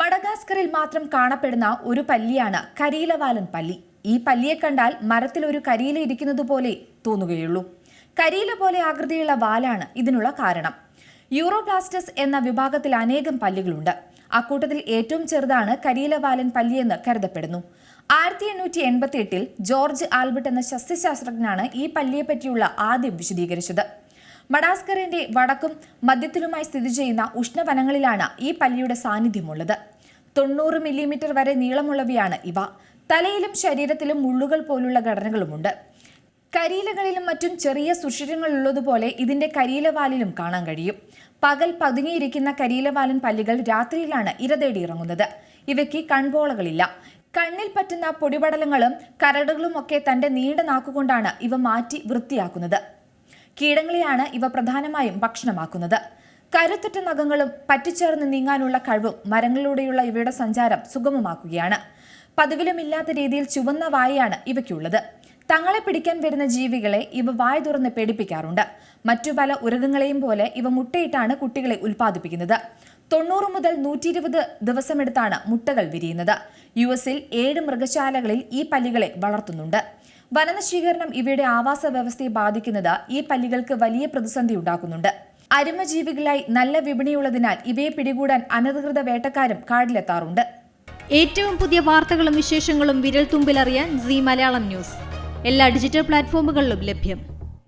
മഡഗാസ്കറിൽ മാത്രം കാണപ്പെടുന്ന ഒരു പല്ലിയാണ് കരിയിലവാലൻ പല്ലി. ഈ പല്ലിയെ കണ്ടാൽ മരത്തിൽ ഒരു കരിയില ഇരിക്കുന്നത് പോലെ തോന്നുകയുള്ളൂ. കരിയില പോലെ ആകൃതിയുള്ള വാലാണ് ഇതിനുള്ള കാരണം. യൂറോപ്ലാസ്റ്റസ് എന്ന വിഭാഗത്തിൽ അനേകം പല്ലികളുണ്ട്. അക്കൂട്ടത്തിൽ ഏറ്റവും ചെറുതാണ് കരിയിലവാലൻ പല്ലിയെന്ന് കരുതപ്പെടുന്നു. ആയിരത്തി എണ്ണൂറ്റി എൺപത്തി എട്ടിൽ ജോർജ് ആൽബർട്ട് എന്ന ശസ്യശാസ്ത്രജ്ഞനാണ് ഈ പല്ലിയെപ്പറ്റിയുള്ള ആദ്യം വിശദീകരിച്ചത്. മഡാസ്കറിന്റെ വടക്കും മധ്യത്തിലുമായി സ്ഥിതി ചെയ്യുന്ന ഉഷ്ണവനങ്ങളിലാണ് ഈ പല്ലിയുടെ സാന്നിധ്യമുള്ളത്. തൊണ്ണൂറ് മില്ലിമീറ്റർ വരെ നീളമുള്ളവയാണ് ഇവ. തലയിലും ശരീരത്തിലും മുള്ളുകൾ പോലുള്ള ഘടനകളുമുണ്ട്. കരിയിലകളിലും മറ്റും ചെറിയ സുഷിരങ്ങളുള്ളതുപോലെ ഇതിന്റെ കരിയിലവാലിലും കാണാൻ കഴിയും. പകൽ പതുങ്ങിയിരിക്കുന്ന കരിയിലവാലൻ പല്ലികൾ രാത്രിയിലാണ് ഇരതേടി ഇറങ്ങുന്നത്. ഇവയ്ക്ക് കൺപോളകളില്ല. കണ്ണിൽ പറ്റുന്ന പൊടിപടലങ്ങളും കരടുകളും ഒക്കെ തന്റെ നീണ്ട നാക്കുകൊണ്ടാണ് ഇവ മാറ്റി വൃത്തിയാക്കുന്നത്. കീടങ്ങളെയാണ് ഇവ പ്രധാനമായും ഭക്ഷണമാക്കുന്നത്. കരുത്തുറ്റ നഖങ്ങളും പറ്റിച്ചേർന്ന് നീങ്ങാനുള്ള കഴിവും മരങ്ങളിലൂടെയുള്ള ഇവയുടെ സഞ്ചാരം സുഗമമാക്കുകയാണ്. പതിവിലുമില്ലാത്ത രീതിയിൽ ചുവന്ന വായയാണ് ഇവയ്ക്കുള്ളത്. തങ്ങളെ പിടിക്കാൻ വരുന്ന ജീവികളെ ഇവ വായ തുറന്ന് പേടിപ്പിക്കാറുണ്ട്. മറ്റു പല ഉരകങ്ങളെയും പോലെ ഇവ മുട്ടയിട്ടാണ് കുട്ടികളെ ഉൽപ്പാദിപ്പിക്കുന്നത്. തൊണ്ണൂറ് മുതൽ നൂറ്റി ഇരുപത് ദിവസമെടുത്താണ് മുട്ടകൾ വിരിയുന്നത്. യു എസിൽ ഏഴ് മൃഗശാലകളിൽ ഈ പല്ലികളെ വളർത്തുന്നുണ്ട്. വനനശീകരണം ഇവയുടെ ആവാസ വ്യവസ്ഥയെ ബാധിക്കുന്നത് ഈ പല്ലികൾക്ക് വലിയ പ്രതിസന്ധി ഉണ്ടാക്കുന്നുണ്ട്. അരുമജീവികളായി നല്ല വിപണിയുള്ളതിനാൽ ഇവയെ പിടികൂടാൻ അനധികൃത വേട്ടക്കാരും കാടിലെത്താറുണ്ട് ഏറ്റവും പുതിയ വാർത്തകളും വിശേഷങ്ങളും വിരൽ തുമ്പിലറിയാൻ സി മലയാളം ന്യൂസ്. എല്ലാ ഡിജിറ്റൽ പ്ലാറ്റ്ഫോമുകളിലും ലഭ്യം.